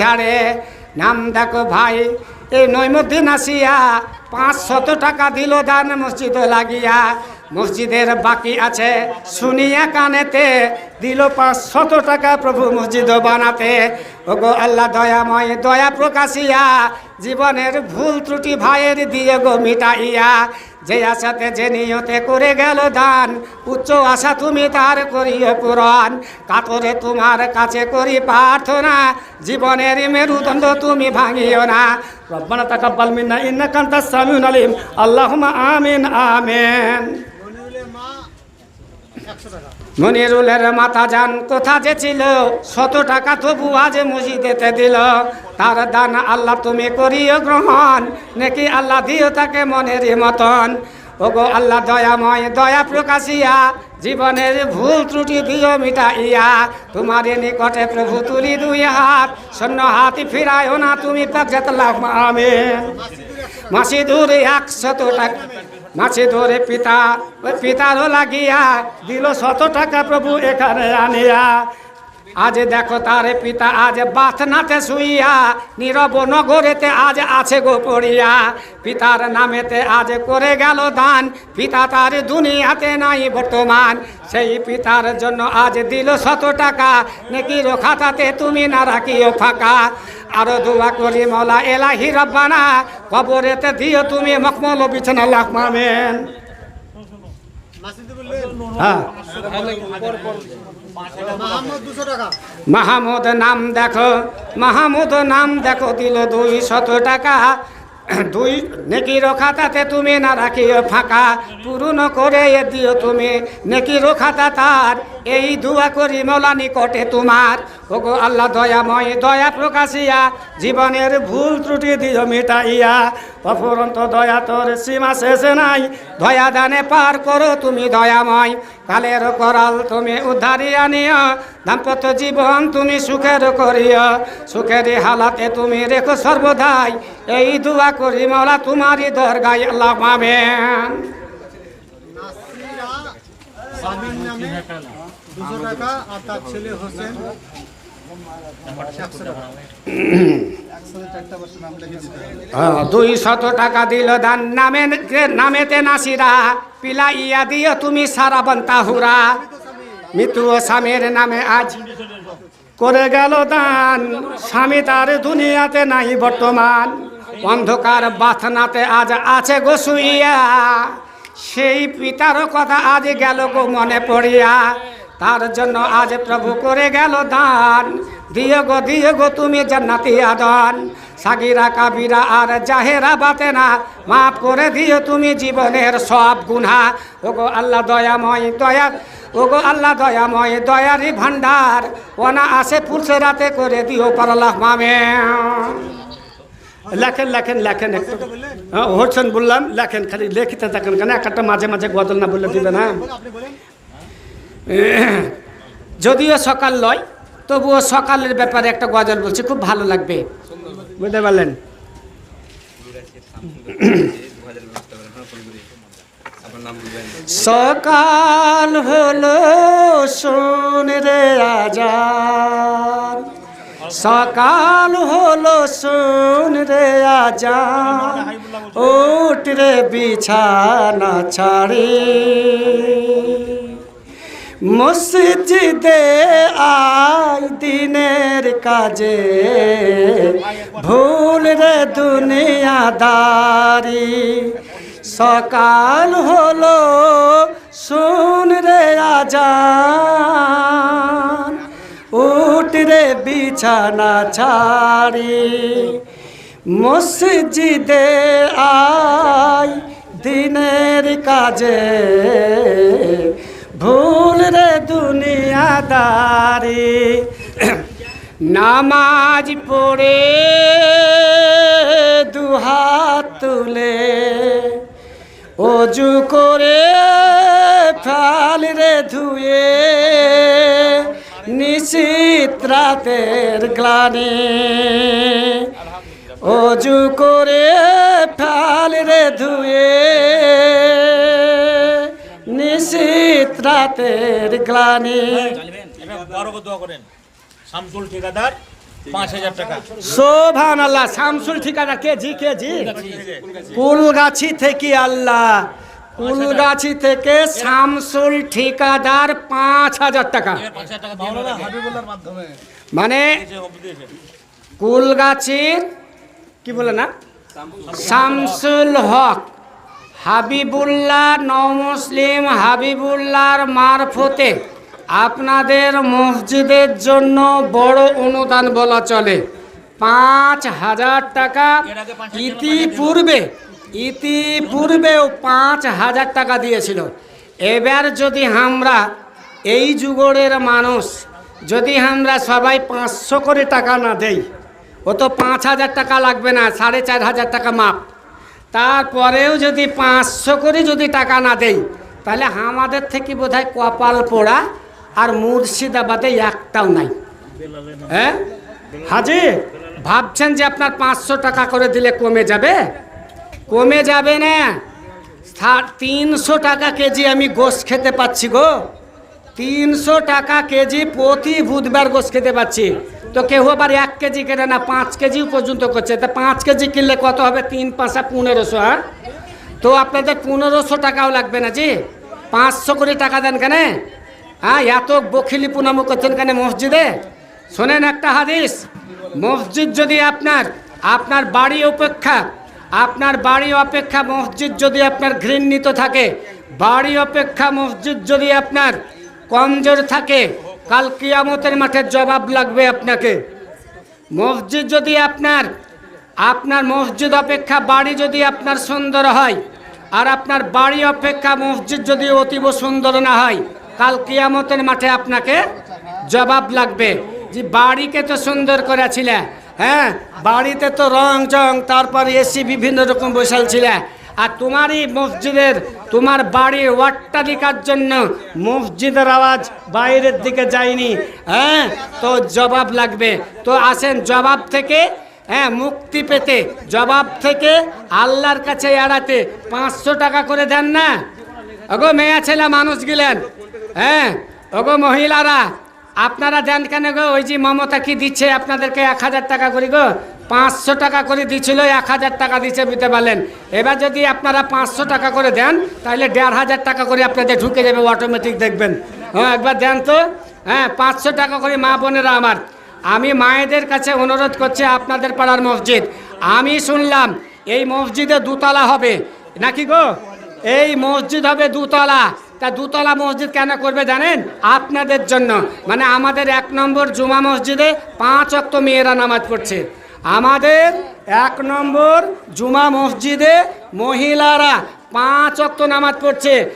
ঝাড়ে নাম দেখো ভাই, এই নৈমুদ্দিন আসিয়া পাঁচ শত টাকা দিল দান মসজিদ লাগিয়া। মসজিদের বাকি আছে, শুনিয়া কানেতে দিল পাঁচ শত টাকা প্রভু মসজিদ বানাতে। ওগো আল্লাহ দয়াময়, দয়া প্রকাশিয়া, জীবনের ভুল ত্রুটি ভাইয়ের দিয়ে গো মিটাইয়া। যে আশাতে যে নিয়তে করে গেল দান, উচ্চ আশা তুমি তার করিও পূরণ। কাতরে তোমার কাছে করি প্রার্থনা, জীবনের মেরুদণ্ড তুমি ভাঙিও না। রব্বানা তাকাব্বাল মিন্না, ইন্নাকা আনতাস সামিউন আলিম। আল্লাহুম্মা আমিন আমিন। মনিরুলের মাথা যান, কোথা যে ছিল? শত টাকা তবু আজ মসজিদেতে দিল। তার দান আল্লাহ তুমি করিও গ্রহণ, নাকি আল্লাহ দিও তাকে মনের মতন। ওগো আল্লাহ দয়াময়, দয়া প্রকাশিয়া, জীবনের ভুল ত্রুটি দিও মিটাইয়া। তোমার নিকটে প্রভু তুলি দুই হাত, শূন্য হাত ফিরায়ও না তুমি পাকজাতাল্লাহ আমিন মাসি দূরে একশত টাকা মাছি ধরে পিতা ওই পিতারও লাগিয়া দিল শত টাকা প্রভু এখানে আনিয়া। আজ দেখো তারে পিতা আজ বাথনাতে শুইয়া নীরব নগরেতে আজ আছে গো পড়িয়া। পিতার নামেতে আজ করে গেল দান পিতা তার দুনিয়াতে নাই বর্তমান। সেই পিতার জন্য আজ দিল শত টাকা নাকি খাতাতে তুমি না রাখিও ফাঁকা। আরও দোয়া করি মৌলা এলাহি রব্বানা কবরেতে দিও তুমি মকমল বিছানা লাখ মামেন হ্যাঁ। মাহমুদ নাম দেখো, মাহমুদ নাম দেখো, দিল দুই শত টাকা। দুই নেকি খাতাতে তুমি না রাখিও ফাঁকা পুরনো করে দিও তুমি। নেকি খাতা তার এই দুয়া করি মৌলা নিকটে তোমার। ওগো আল্লাহ দয়াময়, দয়া প্রকাশিয়া, জীবনের ভুল ত্রুটি দিও মিটাইয়া। অফুরন্ত দয়া তোর সীমা শেষে নাই, দয়া দানে পার করো তুমি দয়াময়। কালের করাল তুমি উদ্ধারিয়া নিও দাম্পত্য জীবন তুমি সুখের করিও সুখের হালাতে তুমি রেখো সর্বদাই, এই দুয়া করি মাওলা তোমারই দরগায়, আল্লাহ পাবেন দুশো টাকা আর তার ছেলে হোসেন। একশো টাকা। দিল দান নামে নামেতে নাসিরা পিলাইয়া দিও তুমি সারা মৃত্যু ও স্বামীর নামে আজ করে গেল দান। স্বামী তার দুনিয়াতে নাই বর্তমান। অন্ধকার বাথনাতে আজ আছে গো শুইয়া। সেই পিতার কথা আজ গেল গো মনে পড়িয়া। তার জন্য আজ প্রভু করে গেল দান। দিয়ে গো দিয়ে গো, তুমি জান্নাতি আদন। সাগিরা, কাবিরা আর জাহেরা বাতে না। মাফ করে দিও তুমি জীবনের সব গুণা ওগো আল্লাহ দয়াময়, দয়া, ওগো আল্লাহ দয়াময় দয়ারি ভান্ডার ওনা আসে পুলসে রাতে করে দিও পারলাহ মামে লেখেন লেখেন লেখেন একটু। হ্যাঁ হচ্ছেন বললাম, লেখেন খালি লেখিতে থাকেন কেন? একটা মাঝে মাঝে গদল না বললে দিবে না। যদিও সকাল লয় তবুও সকালের ব্যাপারে একটা গজল বলছি, খুব ভালো লাগবে। বুঝতে পারলেন? সকাল হলো, শোন রে আজান সকাল হলো, শোন রে আজান উঠ রে বিছানা ছাড়ি। মসজিদে আই দিনের কাজে। ভুল রে দুনিয়াদারি। সকাল হলো, শুন রে আজান। উঠ রে বিছানা ছাড়ি। মসজিদে আই দিনের কাজে। ভুল রে দুনিয়াদারি নামাজ পড়ে দুহাত তুলে অজু করে ফাল রে ধুয়ে নিশিত্রাতের গ্লানি। অজু করে ফাল রে ধুয়ে নিশিত্রাতের গ্লানি। শামসুল ঠিকাদার হাজার টাকা। সোভান আল্লাহ শামসুল ঠিকানা কেজি কেজি কুলগাছি থেকে আল্লাহ। কুলগাছি থেকে শামসুল ঠিকাদার পাঁচ হাজার টাকা। মানে কুলগাছির কি বলে না? শামসুল হক। হাবিবুল্লাহ নমুসলিম হাবিবুল্লাহর মারফতে আপনাদের মসজিদের জন্য বড় অনুদান বলা চলে। পাঁচ হাজার টাকা ইতিপূর্বে, ইতিপূর্বেও পাঁচ হাজার টাকা দিয়েছিল। এবার যদি আমরা এই যুগরের মানুষ, যদি আমরা সবাই পাঁচশো করে টাকা না দেই, ও তো পাঁচ হাজার টাকা লাগবে না, সাড়ে চার হাজার টাকা মাপ। তারপরেও যদি পাঁচশো করে যদি টাকা না দেই, তাহলে আমাদের থেকে বোধ হয় কপাল পোড়া আর মুর্শিদাবাদে একটাও নাই। হ্যাঁ? হাজি ভাবছেন যে আপনার পাঁচশো টাকা করে দিলে কমে যাবে? কমে যাবে না। তিনশো টাকা কেজি আমি গোশ খেতে পাচ্ছি গো। তিনশো টাকা কেজি প্রতি বুধবার গোশ খেতে পাচ্ছি। তো কেউ আবার এক কেজি কেনে না, পাঁচ কেজিও পর্যন্ত করছে। তা পাঁচ কেজি কিনলে কত হবে? তিন পাঁচা পনেরোশো হ্যাঁ? তো আপনাদের পনেরোশো টাকাও লাগবে না জি? পাঁচশো করে টাকা দেন কেন? হ্যাঁ এত বখিলি পুনামো করছেন কেন মসজিদে? শোনেন একটা হাদিস, মসজিদ যদি আপনার আপনার বাড়ি অপেক্ষা, আপনার বাড়ি অপেক্ষা মসজিদ যদি আপনার ঘৃণিত থাকে, বাড়ি অপেক্ষা মসজিদ যদি আপনার কমজোর থাকে কাল কিয়ামতের মাঠে জবাব লাগবে আপনাকে। মসজিদ যদি আপনার আপনার মসজিদ অপেক্ষা বাড়ি যদি আপনার সুন্দর হয়, আর আপনার বাড়ি অপেক্ষা মসজিদ যদি অতীব সুন্দর না হয়, কাল কিয়ামতের মাঠে আপনাকে জবাব লাগবে যে বাড়িকে তো সুন্দর করেছিলে হ্যাঁ বাড়িতে তো রং চং তারপর এসি বিভিন্ন রকম বসাল ছিলে আর তোমারই মসজিদের, তোমার বাড়ির অট্টালিকার জন্য মসজিদের আওয়াজ বাইরের দিকে যায়নি। হ্যাঁ তো জবাব লাগবে। তো আসেন জবাব থেকে হ্যাঁ মুক্তি পেতে। জবাব থেকে আল্লাহর কাছে এড়াতে পাঁচশো টাকা করে দেন না? ওগো মেয়া ছেলে মানুষ গেলেন। হ্যাঁ ওগো মহিলারা আপনারা দেন কেন গো? ওই যে মমতা কি দিচ্ছে আপনাদেরকে এক হাজার টাকা করে গো? পাঁচশো টাকা করে দিচ্ছিল এক হাজার টাকা দিচ্ছে দিতে পারলেন? এবার যদি আপনারা পাঁচশো টাকা করে দেন, তাহলে দেড় হাজার টাকা করে আপনাদের ঢুকে যাবে অটোমেটিক দেখবেন। হ্যাঁ একবার দেন তো। হ্যাঁ পাঁচশো টাকা করে মা বোনেরা আমার। আমি মায়েদের কাছে অনুরোধ করছি আপনাদের পাড়ার মসজিদ। আমি শুনলাম এই মসজিদে দুতলা হবে। নাকি গো? এই মসজিদ হবে দুতলা। তা দুতলা মসজিদ কেন করবে জানেন? আপনাদের জন্য। মানে আমাদের এক নম্বর জুমা মসজিদে পাঁচ অক্ত মেয়েরা নামাজ পড়ছে। আমাদের এক নম্বর জুমা মসজিদে মহিলারা পাঁচ অক্ত নামাজ পড়ছে।